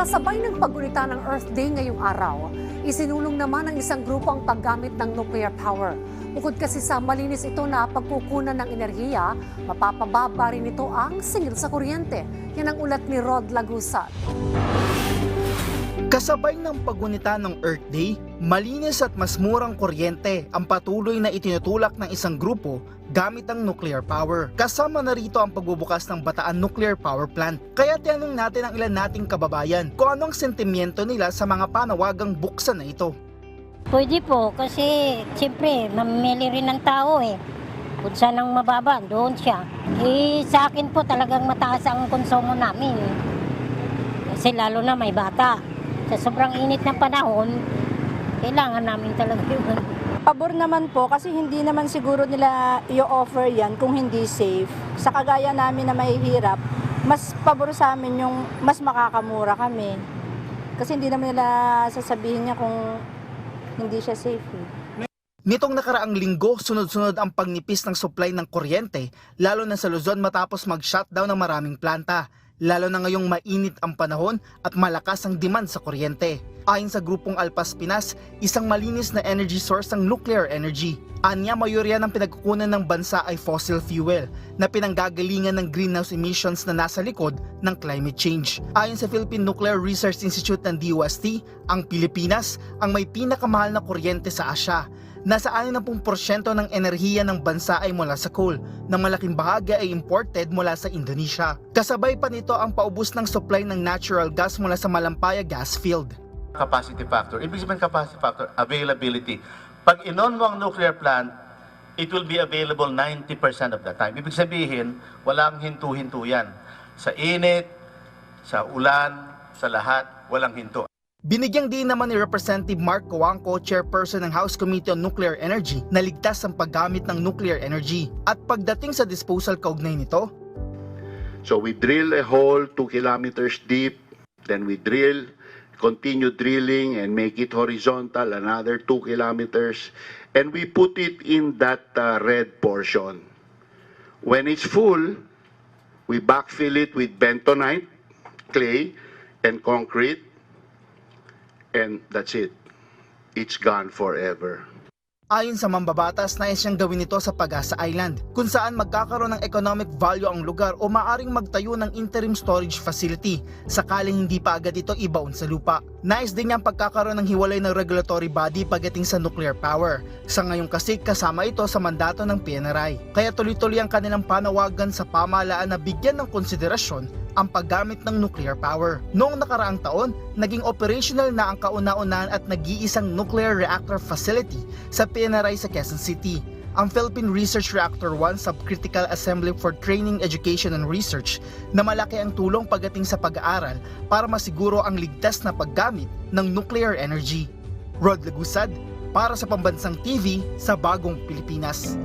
Kasabay ng paggunita ng Earth Day ngayong araw, isinulong naman ng isang grupo ang paggamit ng nuclear power. Bukod kasi sa malinis ito na pagkukunan ng enerhiya, mapapababa rin ito ang singil sa kuryente. Yan ang ulat ni Rod Lagusat. Kasabay ng paggunita ng Earth Day, malinis at mas murang kuryente ang patuloy na itinutulak ng isang grupo gamit ang nuclear power. Kasama na rito ang pagbubukas ng Bataan Nuclear Power Plant. Kaya tinanong natin ang ilan nating kababayan kung anong sentimiento nila sa mga panawagang buksan na ito. Pwede po kasi siyempre mamili rin ng tao eh. Kung saan ang mababa, doon siya. Eh sa akin po talagang mataas ang konsumo namin. Kasi lalo na may bata. Sa sobrang init ng panahon, kailangan namin talaga yun. Pabor naman po kasi hindi naman siguro nila i-offer yan kung hindi safe. Sa kagaya namin na mahihirap, mas pabor sa amin yung mas makakamura kami. Kasi hindi naman nila sasabihin niya kung hindi siya safe. eh. Nitong nakaraang linggo, sunod-sunod ang pagnipis ng supply ng kuryente, lalo na sa Luzon matapos mag-shutdown ng maraming planta. Lalo na ngayong mainit ang panahon at malakas ang demand sa kuryente. Ayon sa grupong Alpas Pinas, isang malinis na energy source ang nuclear energy. Anya mayorya ng pinagkukunan ng bansa ay fossil fuel na pinanggagalingan ng greenhouse emissions na nasa likod ng climate change. Ayon sa Philippine Nuclear Research Institute ng DOST, ang Pilipinas ang may pinakamahal na kuryente sa Asya Nasa 60% ng enerhiya ng bansa ay mula sa coal, na malaking bahagi ay imported mula sa Indonesia. Kasabay pa nito ang paubos ng supply ng natural gas mula sa Malampaya gas field. capacity factor. Ibig sabihin capacity factor, availability. Pag inon mo ang nuclear plant, it will be available 90% of the time. Ibig sabihin, walang hinto-hinto yan. Sa init, sa ulan, sa lahat, walang hinto. Binigyang din naman ni Representative Mark Coangco, chairperson ng House Committee on Nuclear Energy, na ligtas ang paggamit ng nuclear energy. At pagdating sa disposal kaugnay nito, So we drill a hole two kilometers deep, then we drill, continue drilling and make it horizontal another two kilometers, and we put it in that uh, red portion. When it's full, we backfill it with bentonite, clay, and concrete, and that's it. It's gone forever. Ayon sa mambabatas, nais siyang gawin ito sa Pagasa Island, kung saan magkakaroon ng economic value ang lugar o maaring magtayo ng interim storage facility sakaling hindi pa agad ito ibaon sa lupa. Nais din niyang pagkakaroon ng hiwalay ng regulatory body pagdating sa nuclear power. Sa ngayong kasi kasama ito sa mandato ng PNRI. Kaya tuloy-tuloy ang kanilang panawagan sa pamahalaan na bigyan ng konsiderasyon ang paggamit ng nuclear power. Noong nakaraang taon, naging operational na ang kauna-unahan at nag-iisang nuclear reactor facility sa PNRI sa Quezon City. Ang Philippine Research Reactor 1 Subcritical Assembly for Training, Education and Research na malaki ang tulong pagdating sa pag-aaral para masiguro ang ligtas na paggamit ng nuclear energy. Rod Lagusad, para sa Pambansang TV sa Bagong Pilipinas.